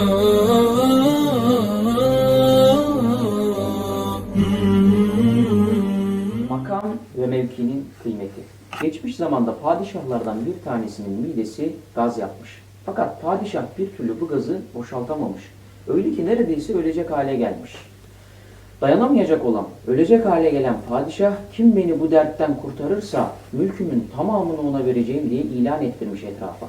Makam ve mevkinin kıymeti. Geçmiş zamanda padişahlardan bir tanesinin midesi gaz yapmış. Fakat padişah bir türlü bu gazı boşaltamamış. Öyle ki neredeyse ölecek hale gelmiş. Dayanamayacak olan, ölecek hale gelen padişah kim beni bu dertten kurtarırsa mülkümün tamamını ona vereceğim diye ilan ettirmiş etrafa.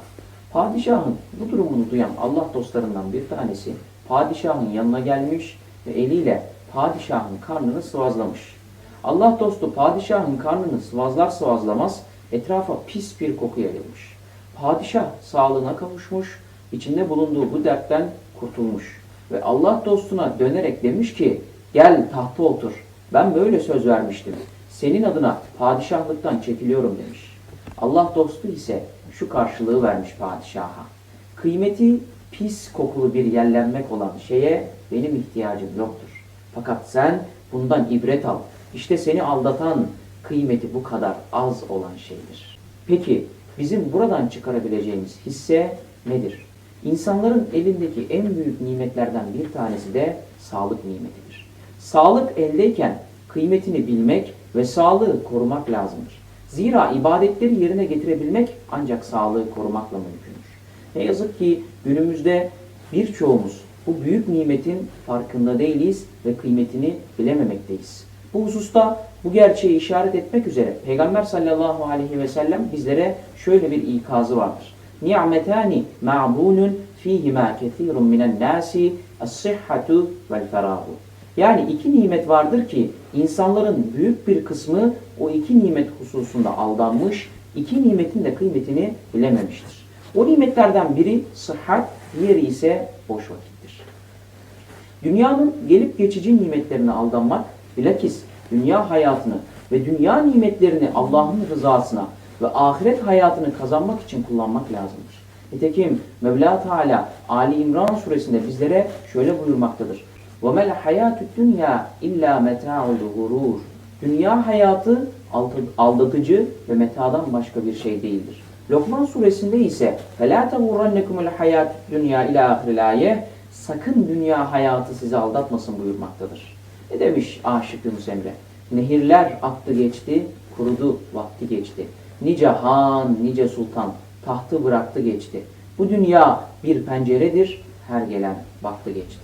Padişahın bu durumunu duyan Allah dostlarından bir tanesi padişahın yanına gelmiş ve eliyle padişahın karnını sıvazlamış. Allah dostu padişahın karnını sıvazlar sıvazlamaz etrafa pis bir koku yayılmış. Padişah sağlığına kavuşmuş, içinde bulunduğu bu dertten kurtulmuş. Ve Allah dostuna dönerek demiş ki gel tahta otur. Ben böyle söz vermiştim. Senin adına padişahlıktan çekiliyorum demiş. Allah dostu ise şu karşılığı vermiş padişaha. Kıymeti pis kokulu bir yerlenmek olan şeye benim ihtiyacım yoktur. Fakat sen bundan ibret al. İşte seni aldatan kıymeti bu kadar az olan şeydir. Peki bizim buradan çıkarabileceğimiz hisse nedir? İnsanların elindeki en büyük nimetlerden bir tanesi de sağlık nimetidir. Sağlık eldeyken kıymetini bilmek ve sağlığı korumak lazımdır. Zira ibadetleri yerine getirebilmek ancak sağlığı korumakla mümkündür. Ne yazık ki günümüzde birçoğumuz bu büyük nimetin farkında değiliz ve kıymetini bilememekteyiz. Bu hususta bu gerçeği işaret etmek üzere Peygamber sallallahu aleyhi ve sellem bizlere şöyle bir ikazı vardır. Ni'metani ma'bunun fihima kethirun minen nasi as-sihhatu vel ferahu. Yani iki nimet vardır ki insanların büyük bir kısmı o iki nimet hususunda aldanmış, iki nimetin de kıymetini bilememiştir. O nimetlerden biri sıhhat, diğeri ise boş vakittir. Dünyanın gelip geçici nimetlerine aldanmak, bilakis dünya hayatını ve dünya nimetlerini Allah'ın rızasına ve ahiret hayatını kazanmak için kullanmak lazımdır. Nitekim Mevla Teala Ali İmran suresinde bizlere şöyle buyurmaktadır. وَمَا الْحَيَاتُ الدُّنْيَا اِلَّا مَتَاعُ الْغُرُورِ Dünya hayatı aldatıcı ve metadan başka bir şey değildir. Lokman suresinde ise فَلَا تَغُرَّنَّكُمُ الْحَيَاتُ الدُّنْيَا اِلَى آخِرِ الْآيَةِ Sakın dünya hayatı sizi aldatmasın buyurmaktadır. Ne demiş Aşık Yunus Emre? Nehirler aktı geçti, kurudu vakti geçti. Nice han, nice sultan tahtı bıraktı geçti. Bu dünya bir penceredir, her gelen baktı geçti.